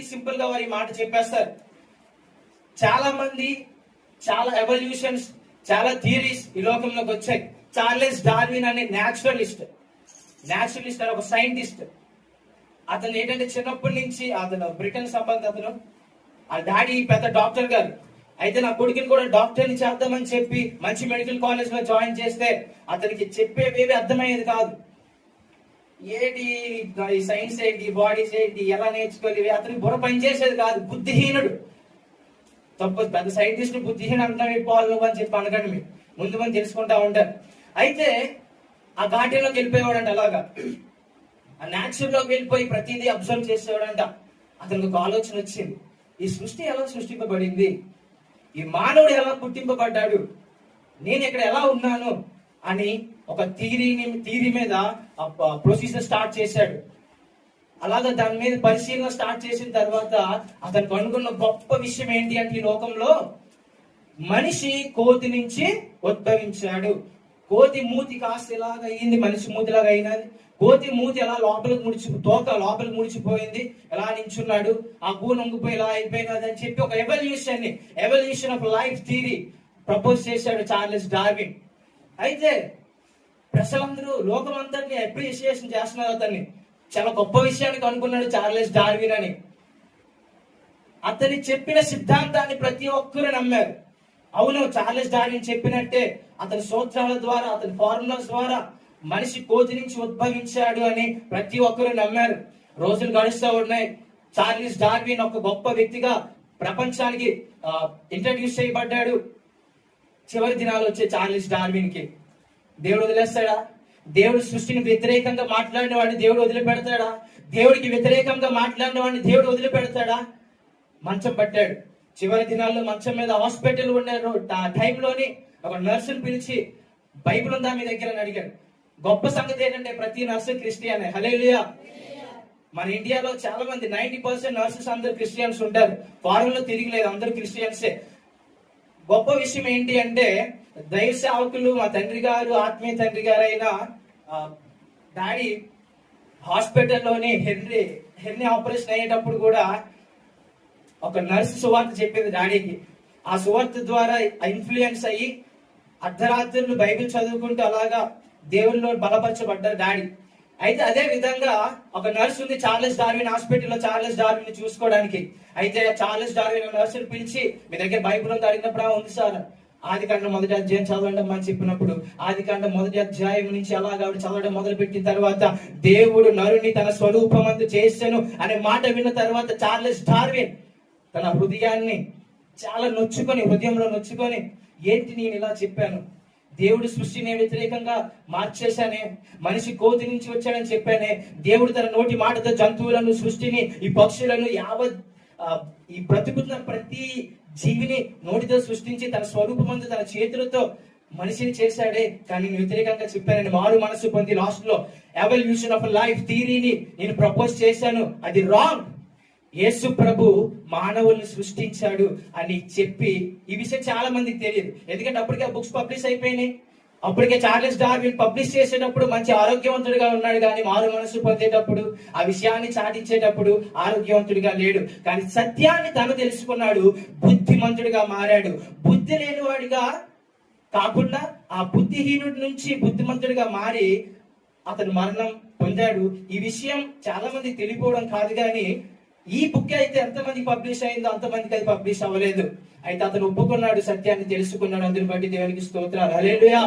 సింపుల్గా వారి మాట చెప్పేస్తారు. చాలా మంది చాలా ఎవల్యూషన్స్ చాలా థియరీస్ ఈ లోకంలోకి వచ్చాయి. చార్లెస్ డార్విన్ అనే న్యాచురలిస్ట్ న్యాచురలిస్ట్ అనే ఒక సైంటిస్ట్ అతను ఏంటంటే చిన్నప్పటి నుంచి అతను బ్రిటన్ సంబంధ అతను. ఆ డాడీ పెద్ద డాక్టర్ గారు. అయితే నా కొడుకుని కూడా డాక్టర్ని చేద్దామని చెప్పి మంచి మెడికల్ కాలేజ్లో జాయిన్ చేస్తే అతనికి చెప్పేవేవి అర్థమయ్యేది కాదు. ఏటి ఈ సైన్స్ ఏంటి బాడీస్ ఏంటి ఎలా నేర్చుకోవాలి? అతని అతనికి బుర్ర పనిచేసేది కాదు బుద్ధిహీనుడు. తప్ప పెద్ద సైంటిస్ట్ బుద్ధిహీన అంటాం పాలు అని చెప్పి అనకండి మీరు. ముందు మనం తెలుసుకుంటా ఉంటారు. అయితే ఆ ఘాటీలోకి వెళ్ళిపోయేవాడంట అలాగా. ఆ న్యాచురల్లోకి వెళ్ళిపోయి ప్రతిదీ అబ్జర్వ్ చేసేవాడంట. అతనికి ఒక ఆలోచన వచ్చింది. ఈ సృష్టి ఎలా సృష్టింపబడింది? ఈ మానవుడు ఎలా పుట్టింపబడ్డాడు? నేను ఇక్కడ ఎలా ఉన్నాను? అని ఒక థీరీని థీరీ మీద ప్రొసీజర్ స్టార్ట్ చేశాడు. అలాగా దాని మీద పరిశీలన స్టార్ట్ చేసిన తర్వాత అతను కనుగొన్న గొప్ప విషయం ఏంటి అంటే ఈ లోకంలో మనిషి కోతి నుంచి ఉద్భవించాడు. కోతి మూతి కాస్త ఇలాగ అయింది మనిషి మూతిలాగా అయినది కోతి మూతి ఎలా లోపలికి ముడిచి తోక లోపలికి ముడిచిపోయింది ఎలా నించున్నాడు ఆ గూ నొంగిపోయి ఇలా అయిపోయినది అని చెప్పి ఒక ఎవల్యూషన్ని evolution of life theory propose చేశాడు చార్లెస్ డార్విన్. అయితే ప్రజలందరూ లోకం అంతటిని అప్రిషియేషన్ చేస్తున్నారు అతన్ని. చాలా గొప్ప విషయానికి అనుకున్నాడు చార్లెస్ డార్విన్ అని. అతని చెప్పిన సిద్ధాంతాన్ని ప్రతి ఒక్కరు నమ్మారు. అవును చార్లెస్ డార్విన్ చెప్పినట్టే అతని సూత్రాల ద్వారా అతని ఫార్ములాస్ ద్వారా మనిషి కోతి నుంచి ఉద్భవించాడు అని ప్రతి ఒక్కరు నమ్మారు. రోజులు గడుస్తూ ఉన్నాయి. చార్లెస్ డార్విన్ ఒక గొప్ప వ్యక్తిగా ప్రపంచానికి ఇంట్రడ్యూస్ చేయబడ్డాడు. చివరి దినాలు వచ్చే చార్లెస్ డార్విన్కి దేవుడు వదిలేస్తాడా? దేవుడు సృష్టిని వ్యతిరేకంగా మాట్లాడిన వాడిని దేవుడు వదిలిపెడతాడా? దేవుడికి వ్యతిరేకంగా మాట్లాడిన వాడిని దేవుడు వదిలిపెడతాడా? మంచం పట్టాడు. చివరి దినాల్లో మంచం మీద హాస్పిటల్ ఉన్నారు ఆ టైంలోని ఒక నర్సుని పిలిచి బైబిల్ ఉందా మీ దగ్గర అని అడిగాడు. గొప్ప సంగతి ఏంటంటే ప్రతి నర్సు క్రిస్టియన్. హలేలుయా మన ఇండియాలో చాలా మంది నైన్టీ పర్సెంట్ నర్సెస్ అందరు క్రిస్టియన్స్ ఉంటారు. ఫారెన్లో తిరిగిలేదు అందరు క్రిస్టియన్సే. గొప్ప విషయం ఏంటి అంటే దైవ సేవకులు మా తండ్రి గారు ఆత్మీయ తండ్రి గారైన డాడీ హాస్పిటల్లోని హెన్రీ హెర్నీ ఆపరేషన్ అయ్యేటప్పుడు కూడా ఒక నర్సు సువార్త చెప్పింది డాడీకి. ఆ సువార్త ద్వారా ఇన్ఫ్లుయెన్స్ అయ్యి అర్ధరాత్రులు బైబిల్ చదువుకుంటూ అలాగా దేవుల్లో బలపరచబడ్డారు డాడీ. అయితే అదే విధంగా ఒక నర్స్ ఉంది చార్లెస్ డార్విన్ హాస్పిటల్లో చార్లెస్ డార్విన్ చూసుకోవడానికి. అయితే చార్లెస్ డార్విన్ నర్సును పిలిచి మీ దగ్గర బైబిల్ ఉంది? అడిగినప్పుడు ఉంది సార్. ఆది కాండ మొదటి అధ్యాయం చదవండి అని చెప్పినప్పుడు ఆది కాండ మొదటి అధ్యాయం నుంచి అలాగా ఆవిడ చదవడం మొదలు పెట్టిన తర్వాత దేవుడు నరుని తన స్వరూపమందు చేశాను అనే మాట విన్న తర్వాత చార్లెస్ డార్విన్ తన హృదయాన్ని చాలా నొచ్చుకొని హృదయంలో నొచ్చుకొని ఏంటి నేను ఇలా చెప్పాను? దేవుడు సృష్టిని వ్యతిరేకంగా మార్చేశానే? మనిషి కోతి నుంచి వచ్చాడని చెప్పానే? దేవుడు తన నోటి మాటతో జంతువులను సృష్టిని ఈ పక్షులను యావత్ ఈ బ్రతుకుతున్న ప్రతి జీవిని నోటితో సృష్టించి తన స్వరూపమందు తన చేతులతో మనిషిని చేశాడే. కానీ నేను వ్యతిరేకంగా చెప్పానని మారు మనసు పొంది లాస్ట్లో ఎవల్యూషన్ ఆఫ్ లైఫ్ థీరీని నేను ప్రపోజ్ చేశాను. అది రాంగ్ యేసు ప్రభు మానవుల్ని సృష్టించాడు అని చెప్పి ఈ విషయం చాలా మందికి తెలియదు. ఎందుకంటే అప్పటికే బుక్స్ పబ్లిష్ అయిపోయినాయి. అప్పటికే చార్లెస్ డార్విన్ పబ్లిష్ చేసేటప్పుడు మంచి ఆరోగ్యవంతుడిగా ఉన్నాడు కానీ మారు మనసు పొందేటప్పుడు ఆ విషయాన్ని చాటించేటప్పుడు ఆరోగ్యవంతుడిగా లేడు. కానీ సత్యాన్ని తను తెలుసుకున్నాడు. బుద్ధిమంతుడిగా మారాడు. బుద్ధి లేనివాడిగా కాకుండా ఆ బుద్ధిహీనుడి నుంచి బుద్ధిమంతుడిగా మారి అతను మరణం పొందాడు. ఈ విషయం చాలా మంది తెలియపోవడం కాదు కానీ ఈ బుక్ అయితే ఎంతమంది పబ్లిష్ అయిందో అంతమందికి అది పబ్లిష్ అవ్వలేదు. అయితే అతను ఒప్పుకున్నాడు సత్యాన్ని తెలుసుకున్నాడు. అందుని బట్టి దేవునికి స్తోత్రాలు. హల్లెలూయా!